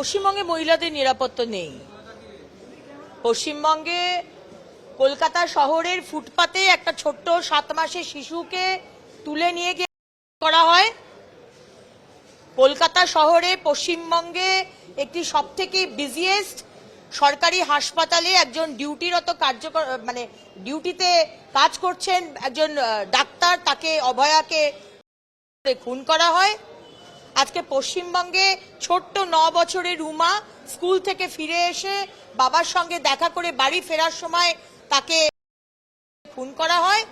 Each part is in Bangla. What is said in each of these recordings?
পশ্চিমবঙ্গে মহিলাদের নিরাপত্তা নেই। পশ্চিমবঙ্গে কলকাতা শহরের ফুটপাতে একটা ছোট্ট সাত মাসের শিশুকে তুলে নিয়ে গিয়ে করা হয়। কলকাতা শহরে পশ্চিমবঙ্গে একটি সবথেকে বিজিয়েস্ট সরকারি হাসপাতালে একজন ডিউটিরত কার্যকর মানে ডিউটিতে কাজ করছেন একজন ডাক্তার, তাকে অভয়াকে খুন করা হয়। আজকে পশ্চিমবঙ্গে ছোট্ট ন বছরের রুমা স্কুল থেকে ফিরে এসে বাবার সঙ্গে দেখা করে বাড়ি ফেরার সময় তাকে খুন করা হয়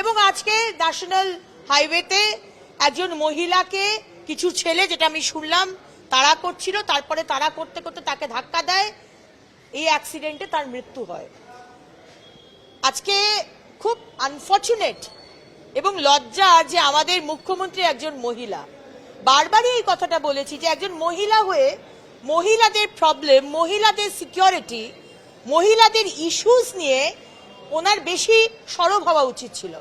এবং আজকে ন্যাশনাল হাইওয়েতে একজন মহিলাকে কিছু ছেলে যেটা আমি শুনলাম তাড়া করছিল, তারপরে তাড়া করতে করতে তাকে ধাক্কা দেয়। এই অ্যাক্সিডেন্টে তার মৃত্যু হয়। আজকে খুব আনফর্চুনেট এবং লজ্জা যে আমাদের মুখ্যমন্ত্রী একজন মহিলা। বারবারই এই কথাটা বলেছি যে একজন মহিলা হয়ে মহিলাদের প্রবলেম মহিলাদের সিকিউরিটি মহিলাদের ইস্যুস নিয়ে ওনার বেশি সরব হওয়া উচিত ছিল।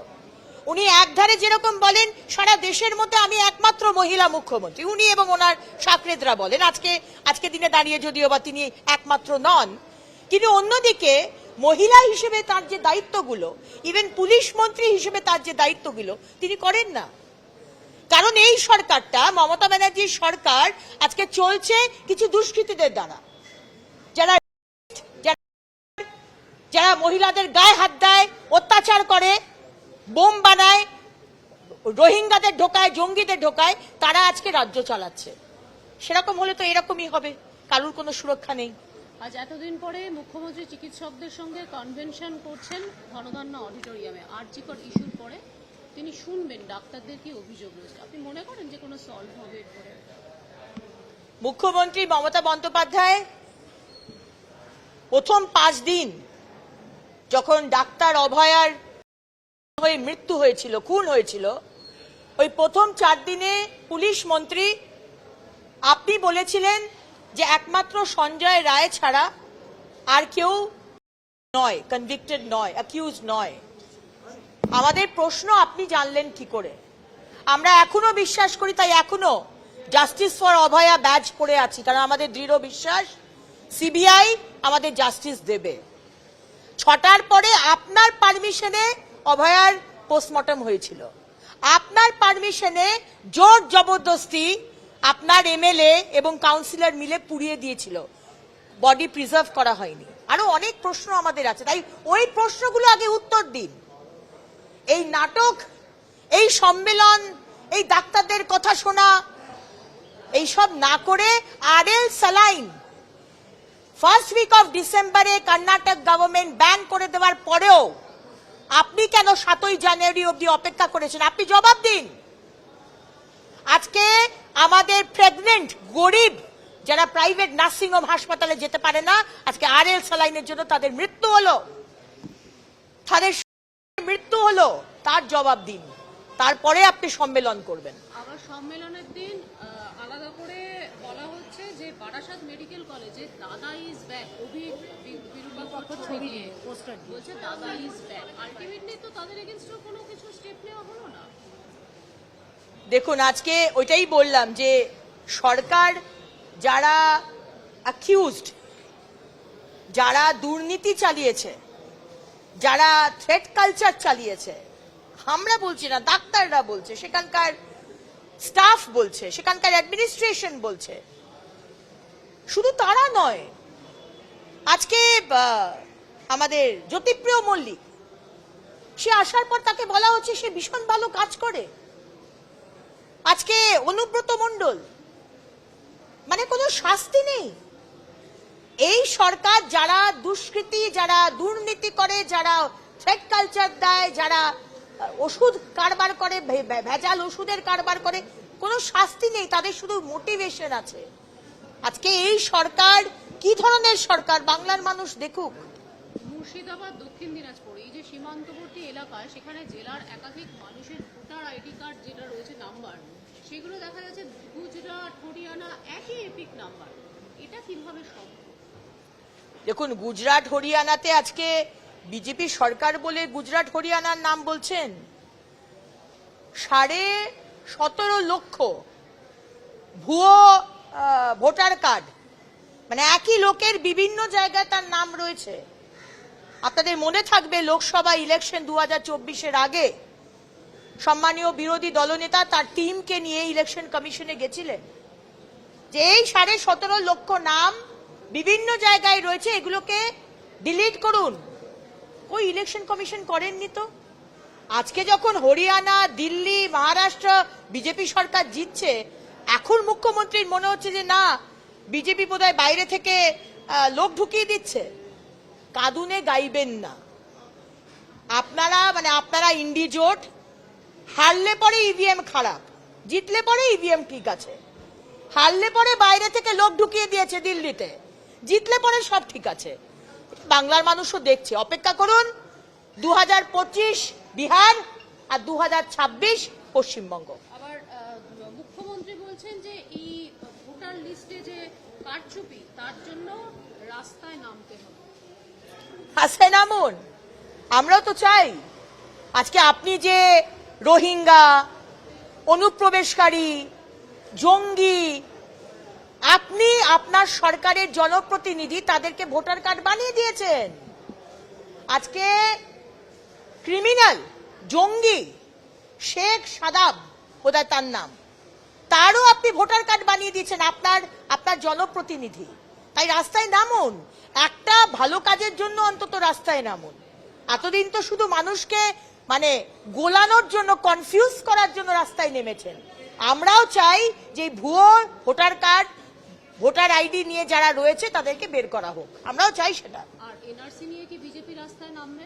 উনি একধারে যেরকম বলেন, সারা দেশের মধ্যে আমি একমাত্র মহিলা মুখ্যমন্ত্রী। উনি এবং ওনার সাকরেদরা বলেন, আজকে আজকে দিনে দাঁড়িয়ে যদিও বা তিনি একমাত্র নন, কিন্তু অন্যদিকে মহিলা হিসেবে তার যে দায়িত্বগুলো ইভেন পুলিশ মন্ত্রী হিসেবে তার যে দায়িত্বগুলো, তিনি করেন না। কারণ এই সরকারটা, মমতা ব্যানার্জির সরকার আজকে চলছে কিছু দুষ্কৃতীদের দ্বারা। যারা যারা- মহিলাদের গায়ে হাত দেয়, অত্যাচার করে, বোম বানায়, রোহিঙ্গাদের ঢোকায়, জঙ্গিদের ঢোকায়, তারা আজকে রাজ্য চালাচ্ছে। সেরকম হলে তো এরকমই হবে, কারুর কোনো সুরক্ষা নেই। আজ এতদিন পরে মুখ্যমন্ত্রী চিকিৎসকদের সঙ্গে কনভেনশন করছেন ধনধান্য অডিটোরিয়ামে। আর্জিকর ইস্যুর পরে তিনি শুনবেন ডাক্তারদের কি অভিযোগ রয়েছে। আপনি মনে করেন যে কোনো সলভ হবে এরপরে? মুখ্যমন্ত্রী মমতা বন্দ্যোপাধ্যায় প্রথম পাঁচ দিন যখন ডাক্তার অভয়ার হয়ে মৃত্যু হয়েছিল, খুন হয়েছিল, ওই প্রথম চার দিনে পুলিশ মন্ত্রী, আপনি বলেছিলেন যে একমাত্র সঞ্জয় রায় ছাড়া আর কেউ নয় কনভিক্টেড নয় অ্যাকিউজ নয়। আমাদের প্রশ্ন আপনি জানলেন কি করে? আমরা এখনও বিশ্বাস করি, তাই এখনও জাস্টিস ফর অভয়া ব্যাচ পড়ে আছি, কারণ আমাদের দৃঢ় বিশ্বাস সিবিআই আমাদের জাস্টিস দেবে। ছটার পরে আপনার পারমিশনে অভয়ার পোস্টমর্টম হয়েছিল। আপনার পারমিশনে জোর জবরদস্তি আপনার এমএলএ এবং কাউন্সিলর মিলে পুড়িয়ে দিয়েছিল। বডি প্রিজার্ভ করা হয়নি। আরও অনেক প্রশ্ন আমাদের আছে, তাই ওই প্রশ্নগুলো আগে উত্তর দিন। এই নাটক, এই সম্মেলন, এই ডাক্তারদের কথা শোনা, এইসব না করে R L saline first week of ডিসেম্বরে কর্ণাটক গভর্নমেন্ট ব্যান করে দেওয়ার পরেও আপনি কেন সাতই জানুয়ারি অবধি অপেক্ষা করেছেন? আপনি জবাব দিন। আজকে আমাদের প্রেগনেন্ট গরিব যারা প্রাইভেট নার্সিং হোম হাসপাতালে যেতে পারে না, আজকে আর এল সালাইনের জন্য তাদের মৃত্যু হলো। তাদের মৃত্যু হলো তার জবাব দিন। তারপরে আপনি সম্মেলন করবেন। আবার সম্মেলনের দিন আলাদা করে বলা হচ্ছে যে বারাসাত মেডিকেল কলেজে দাদা ইজ ব্যাক অভি বিরূপাক্ষ ছবি দিয়ে পোস্টার বলছে দাদা ইজ ব্যাক। আলটিমেটলি তো তাদের এগেনস্টও কোনো কিছু স্টেপ নেওয়া হলো না। দেখুন আজকে ওইটাই বললাম যে সরকার যারা অ্যাকিউজড যারা দুর্নীতি চালিয়েছে যারা থ্রেট কালচার চালিয়েছে, আমরা বলছি না, ডাক্তাররা বলছে, সেখানকার স্টাফ বলছে, সেখানকার অ্যাডমিনিস্ট্রেশন বলছে। শুধু তারা নয়, আজকে আমাদের জ্যোতিপ্রিয় মল্লিক, সে আসার পর তাকে বলা হচ্ছে সে ভীষণ ভালো কাজ করে। আজকে অনুব্রত মণ্ডল মানে কোনো শাস্তি নেই। এই সরকার যারা দুষ্কৃতি, যারা দুর্নীতি করে, যারা থ্রেড কালচার দেয়, যারা ওষুধ কারবার করে ভেজাল ওষুধের কারবার করে, কোনো শাস্তি নেই, তাদের শুধু মোটিভেশন আছে। আজকে এই সরকার, কি ধরনের সরকার? বাংলার মানুষ দেখুক। মুর্শিদাবাদ, দক্ষিণ দিনাজপুর, এই যে সীমান্তবর্তী এলাকা, সেখানে জেলার একাধিক মানুষের ভোটার আইডি কার্ড যেটা রয়েছে নাম্বার, সেগুলো দেখা যাচ্ছে গুজরাট হরিয়ানা একই এপিক নাম্বার। এটা কীভাবে সম্ভব? দেখুন, গুজরাট, হরিয়ানাতে আজকে বিজেপি সরকার বলে গুজরাট, হরিয়ানার নাম বলছেন। সাড়ে সতেরো লক্ষ ভুয়ো ভোটার কার্ড। মানে একই লোকের বিভিন্ন জায়গায় তার নাম রয়েছে। আপনাদের মনে থাকবে লোকসভা ইলেকশন দু হাজার আগে সম্মানীয় বিরোধী দলনেতা তার টিমকে নিয়ে ইলেকশন কমিশনে গেছিলেন। যে এই সাড়ে সতেরো লক্ষ নাম বিভিন্ন জায়গায় রয়েছে, এগুলোকে ডিলিট করুন। ওই ইলেকশন কমিশন করেননি তো? আজকে যখন হরিয়ানা, দিল্লি, মহারাষ্ট্র বিজেপি সরকার জিতছে, এখন মুখ্যমন্ত্রীর মনে হচ্ছে যে না বিজেপি বোধহয় বাইরে থেকে লোক ঢুকিয়ে দিচ্ছে। কাঁদুনে গাইবেন না। আপনারা মানে আপনারা ইন্ডি জোট, হারলে পরে ইভিএম খারাপ, জিতলে পরে ইভিএম ঠিক আছে। হারলে পরে বাইরে থেকে লোক ঢুকিয়ে দিয়েছে দিল্লিতে। জিতলে পরে সব ঠিক আছে। বাংলার মানুষও দেখছে। অপেক্ষা করুন দু হাজার পঁচিশ বিহার আর দু হাজার ছাব্বিশ পশ্চিমবঙ্গ। আবার মুখ্যমন্ত্রী বলছেন যে এই ভোটার লিস্টে যে কারচুপি তার জন্য রাস্তায় নামতে হবে। হাসে নামুন। আমরাও তো চাই। আজকে আপনি যে রোহিঙ্গা অনুপ্রবেশকারী জঙ্গি আপনি আপনার সরকারের জনপ্রতিনিধি তাদেরকে ভোটার কার্ড বানিয়ে দিয়েছেন। আজকে ক্রিমিনাল, জঙ্গি, শেখ সাদাব, বোধহয় তার নাম, তারও আপনি ভোটার কার্ড বানিয়ে দিয়েছেন আপনার আপনার জনপ্রতিনিধি। তাই রাস্তায় নামুন। একটা ভালো কাজের জন্য অন্তত রাস্তায় নামুন। এতদিন তো শুধু মানুষকে মানে গোলানোর জন্য কনফিউজ করার জন্য রাস্তায় নেমেছেন। আমরাও চাই যে ভুয়ো ভোটার কার্ড ভোটার আইডি নিয়ে যারা রয়েছে তাদেরকে বের করা হোক। আমরাও চাই সেটা। আর এনআরসি নিয়ে কি বিজেপি রাস্তায় নামবে?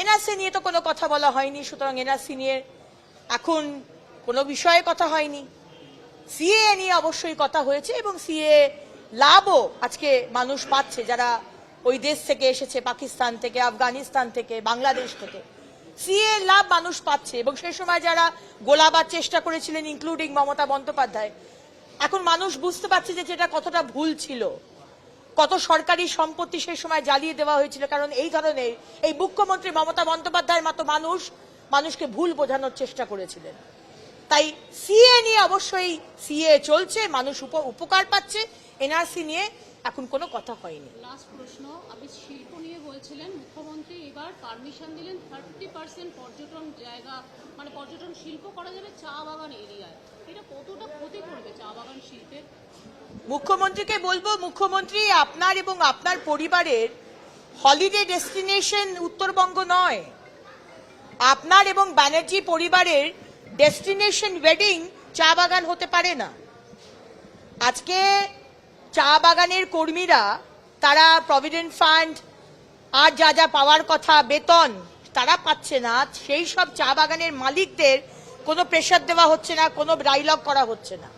এনআরসি নিয়ে তো কোনো কথা বলা হয়নি সুতরাং এনআরসি নিয়ে এখন কোনো বিষয়ে কথা হয়নি। সিএ নিয়ে অবশ্যই কথা হয়েছে এবং সিএ লাভও আজকে মানুষ পাচ্ছে। যারা ওই দেশ থেকে এসেছে পাকিস্তান থেকে আফগানিস্তান থেকে বাংলাদেশ থেকে সিএ লাভ মানুষ পাচ্ছে। এবং সেই সময় যারা গোলাবার চেষ্টা করেছিলেন ইনক্লুডিং মমতা বন্দ্যোপাধ্যায় এখন মানুষ বুঝতে পারছে যে যেটা কতটা ভুল ছিল। কত সরকারি সম্পত্তি সেই সময় জ্বালিয়ে দেওয়া হয়েছিল, কারণ এই ধরনের এই মুখ্যমন্ত্রী মমতা বন্দ্যোপাধ্যায়ের মতো মানুষ মানুষকে ভুল বোঝানোর চেষ্টা করেছিলেন। তাই সিএ নিয়ে অবশ্যই সিএ চলছে, মানুষ উপ- উপকার পাচ্ছে, এনআরসি নিয়ে এখন কোনো কথা হয়নি। লাস্ট প্রশ্ন, আপনি শিল্প নিয়ে বলছিলেন, মুখ্যমন্ত্রী এবার পারমিশন দিলেন থার্টি পার্সেন্ট পর্যটন জায়গা মানে পর্যটন শিল্প করা যাবে চা বাগান এরিয়ায়। এটা কতটা ক্ষতি করবে চা বাগান শিল্পে মুখ্যমন্ত্রীকে বলব, মুখ্যমন্ত্রী আপনার এবং আপনার পরিবারের হলিডে ডেস্টিনেশন উত্তরবঙ্গ নয়। আপনার এবং ব্যানার্জি পরিবারের ডেস্টিনেশন ওয়েডিং চা বাগান হতে পারে না। আজকে চা বাগানের কর্মীরা, তারা প্রভিডেন্ট ফান্ড আর যা যা পাওয়ার কথা, বেতন, তারা পাচ্ছে না। সেই সব চা বাগানের মালিকদের কোনো প্রেশার দেওয়া হচ্ছে না, কোনো ডাইলগ করা হচ্ছে না।